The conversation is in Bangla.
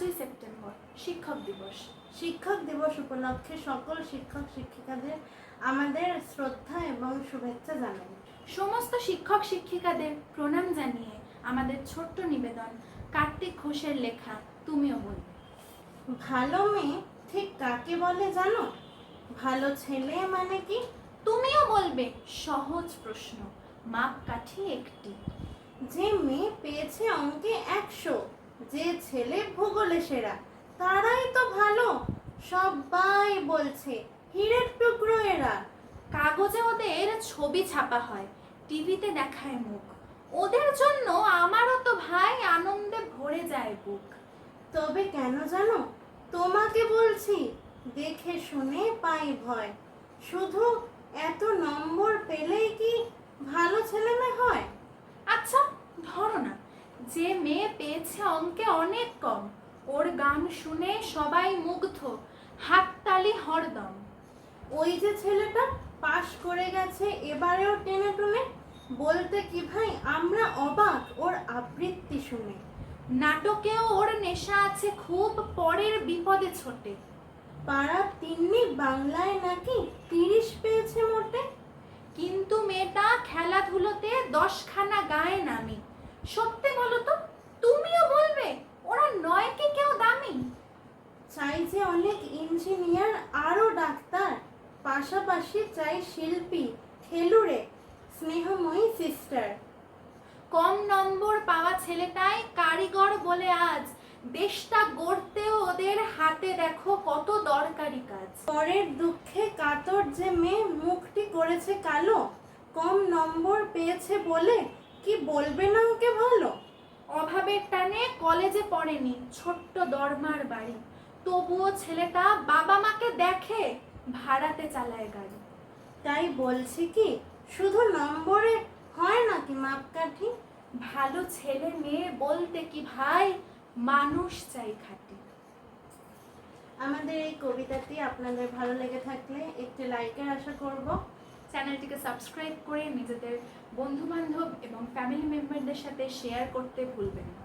পাঁচই সেপ্টেম্বর শিক্ষক দিবস। শিক্ষক দিবস উপলক্ষে সকল শিক্ষক শিক্ষিকাদের আমাদের শ্রদ্ধা এবং শুভেচ্ছা জানাই। সমস্ত শিক্ষক শিক্ষিকাদের প্রণাম জানিয়ে আমাদের ছোট্ট নিবেদন কার্তিক ঘোষের লেখা তুমিও বলবে। ভালো মেয়ে ঠিক কাকে বলে জানো? ভালো ছেলে মানে কি? তুমিও বলবে? সহজ প্রশ্ন মাপকাঠি একটি। যে মেয়ে পেয়েছে অঙ্কে একশো যে ছেলে ভূগোলে সেরা, তারাই তো ভালো, সবাই বলছে, হীরের টুকরো এরা। কাগজে ওদের ছবি ছাপা হয়, টিভিতে দেখায় মুখ। ওদের জন্য আমারও তো ভাই আনন্দে ভরে যায় বুক। তবে কেন জানো, তোমাকে বলছি, দেখে শুনে পাই ভয়। শুধু এত নম্বর পেলেই কি ভালো ছেলে মেয়ে হয়? আচ্ছা ধরো না, যে মেয়ে পেয়েছে অঙ্কে অনেক কম। ওর গান শুনে সবাই মুগ্ধ। হাততালি হরদম। ওই যে ছেলেটা পাশ করে গেছে, এবারেও টেনে টুনে। বলতে কি ভাই, আমরা অবাক ওর আবৃত্তি শুনে। নাটকেও ওর নেশা আছে খুব পরের বিপদে ছোটে। পাড়ার তিন্নি বাংলায় নাকি তিরিশ পেয়েছে মোটে। কিন্তু মেয়েটা খেলাধুলোতে দশখানা গায়ে নামে। সত্যি বলো তো তুমিও বলবে ওরা নয় কি কেউ দামি চাই যে অনেক ইঞ্জিনিয়ার আরও ডাক্তার পাশাপাশি চাই শিল্পী খেলুড়ে স্নেহময়ী সিস্টার কম নম্বর পাওয়া ছেলেটাই কারিগর বলে আজ। দেশটা গড়তেও ওদের হাতে দেখো কত দরকারি কাজ। পরের দুঃখে কাতর যে মেয়ে মুখটি করেছে কালো। কম নম্বর পেয়েছে বলে কি বলবে না ওকে ভালো? অভাবের টানে কলেজে পড়েনি ছোট্ট দরমার বাড়ি। তবুও ছেলেটা বাবা মাকে দেখে ভাড়াতে চালায় গাড়ি। তাই বলছি কি শুধু নম্বরে হয় নাকি মাপকাঠি? ভালো ছেলে মেয়ে বলতে কি ভাই মানুষ চাই খাটি। আমাদের এই কবিতাটি আপনাদের ভালো লেগে থাকলে একটি লাইকের আশা করব। চ্যানেলটিকে সাবস্ক্রাইব করে নিজেদের বন্ধু বান্ধব এবং ফ্যামিলি মেম্বারদের সাথে শেয়ার করতে ভুলবেন না।